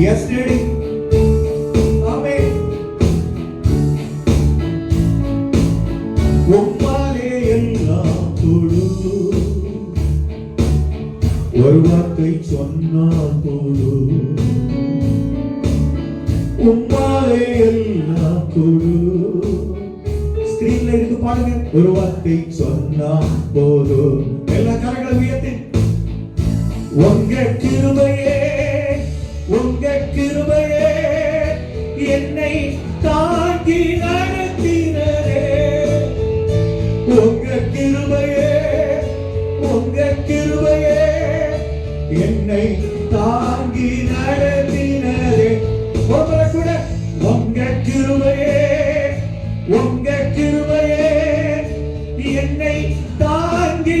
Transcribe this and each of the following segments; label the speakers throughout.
Speaker 1: yesterday. Daddy உம்மாலே எல்லாம் தொழு ஒரு வார்த்தை சொன்னால் போது உம்மாலே எல்லாம் தொழு. ஸ்கிரீன்ல இருக்கு பாருங்க. ஒரு வார்த்தை சொன்னா போதும். எல்லா கரங்களும் உயர்த்தி. உங்க கிருபையே. என்னை தாங்கி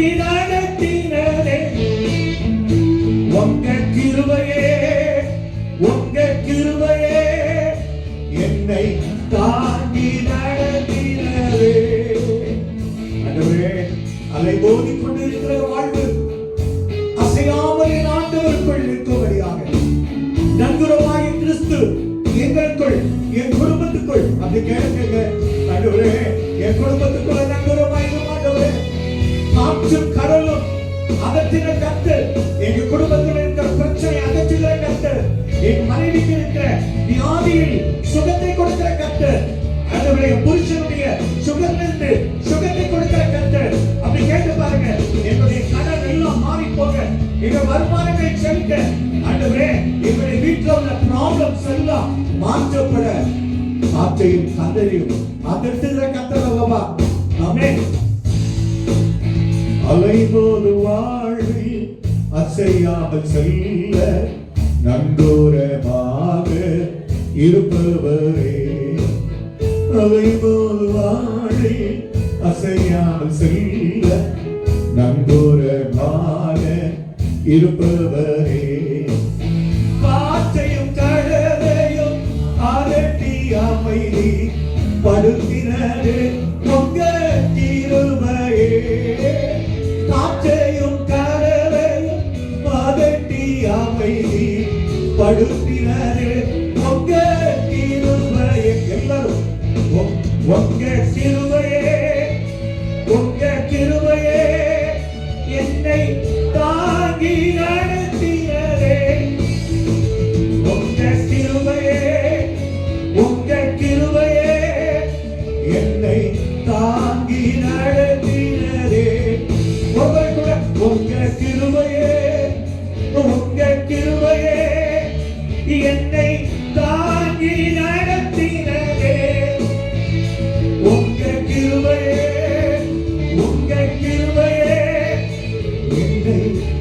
Speaker 1: ஆண்டவரே புருஷனுடைய சுகத்திலிருந்து சுகத்தை கொடுக்கிற கத்தர் அப்படி கேட்டு பாருங்க என்னுடைய கடன் எல்லாம் மாறி போக எங்க வருமானங்களை செலுத்த. ஆண்டவரே என்னுடைய வீட்டில் உள்ள ப்ராப்ளம்ஸ் எல்லாம் மாற்றப்பட. ஆற்றையும் கந்தரையும் அகற்றுகிற கத்தர் அல்லவா? ஆமென். அலைபோது வாழ்வில் அசையாமல் செல்ல நங்கூரமாக இருப்பவரே. அலைபோது வாழ்வில் அசையாமல் செல்ல நங்கூரமாக இருப்பவரே. காற்றையும் கடலையும் அரட்டி அமைதி படுத்தினரே உங்க திருமையே காற்றையும் கடலையும் அதட்டி அமைதி படுத்தினரே உங்க What?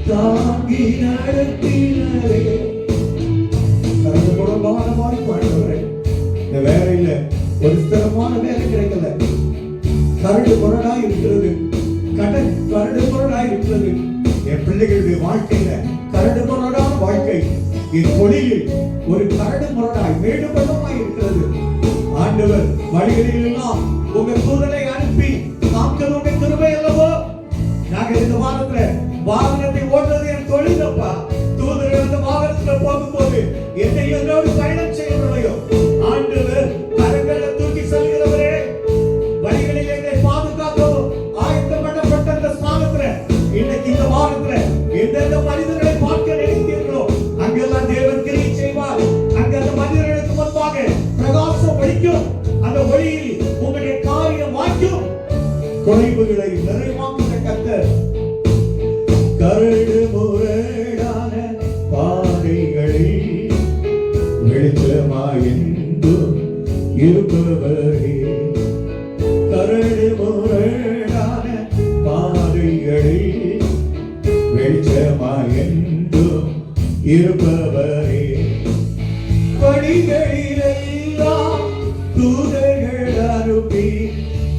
Speaker 1: தாங்கி நடத்தினரே குடும்பமான மாதிரி பாடுறவரே இந்த வேலையில ஒரு ஸ்திரமான வேலை கிடைக்கல கரடு முரடா இருக்கிறது கடன் கரடு முரடா இருக்கிறது என் பிள்ளைகளுடைய வாழ்க்கையில கரடு முரடான வாழ்க்கை என் தொழிலில் ஒரு கரடு முரடாய் மேடு பள்ளமாய் இருக்கிறது ஆண்டவர் வழிகளில் எல்லாம் உங்க தூதனை அனுப்பி காக்கள் உங்க கிருபை அல்லவோ நாங்க இந்த வாரத்துல வாகனத்தை குறைவுகளை நிறைவாக்குற கத்தர் கரடு முரடான பாதைகளில் வெளிச்சமாயென்றும் இருப்பவரே. கரடு முரடான பாதைகளில் வெளிச்சமாயென்றும் இருப்பவரே. படிகளிலெல்லாம் தூதர்கள் அனுப்பி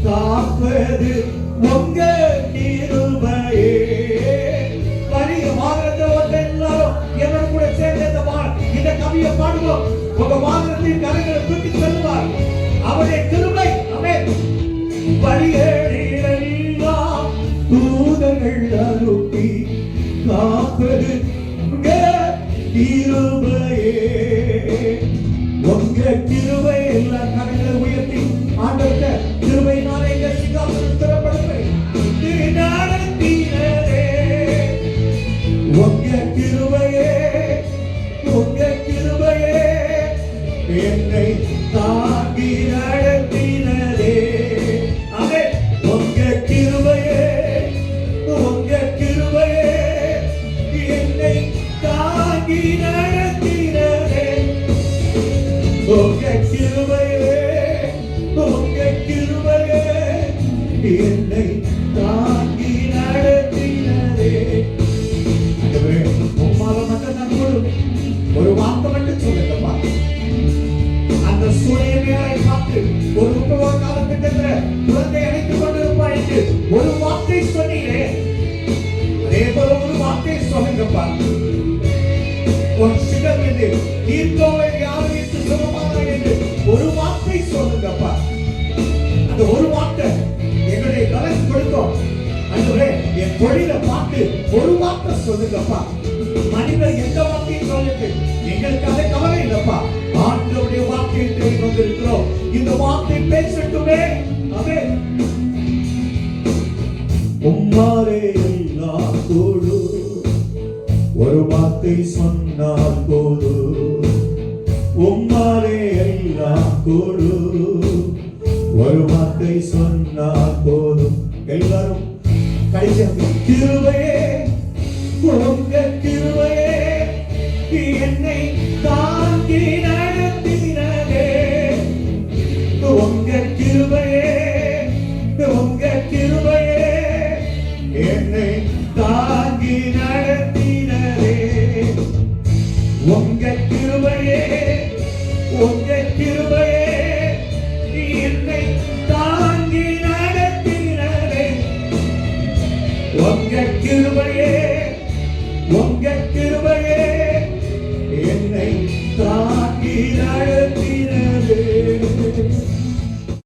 Speaker 1: காப்பது உங்க கிருபையே. பரிய வாகனத்தை எல்லாரும் என்னோட கூட சேர்ந்து இந்த இந்த கவியை பாடுவோம். உங்க வாகனத்தின் கரைகளை தூக்கி செல்வார். அவருடைய கிருபை அமே படிகளிலெல்லாம் வார்த்தை சொல்லுங்கப்பா உன் சிடம் என்று தீர்க்கோவை யாருக்கு சுகமான என்று ஒரு வார்த்தை சொல்லுங்கப்பா. அந்த ஒரு வார்த்தை எங்களுடைய பலன் கொடுக்கும் அன்றுவரே என் தொழிலை பார்த்து ஒரு வார்த்தை சொல்லுங்கப்பா. மனிதர் எந்த வார்த்தையும் சொல்லுங்க எங்களுக்காக கவலை இல்லப்பா. ஆண்டவருடைய வார்த்தையை தேடி கொண்டிருக்கிறோம். இந்த வார்த்தை பேசட்டுமே. அவே உம்மாரே. வார்த்தை சொன்னால் போது. உம்மாலே எல்லாம் கொடு. ஒரு வார்த்தை சொன்னால் போதும். எல்லாரும் கடைசியாக கிருபையே உங்க கிருபையே என்னை தாங்கி நடத்தினதே. உங்க கிருபையே உங்க கிருபையே என்னை தாங்கி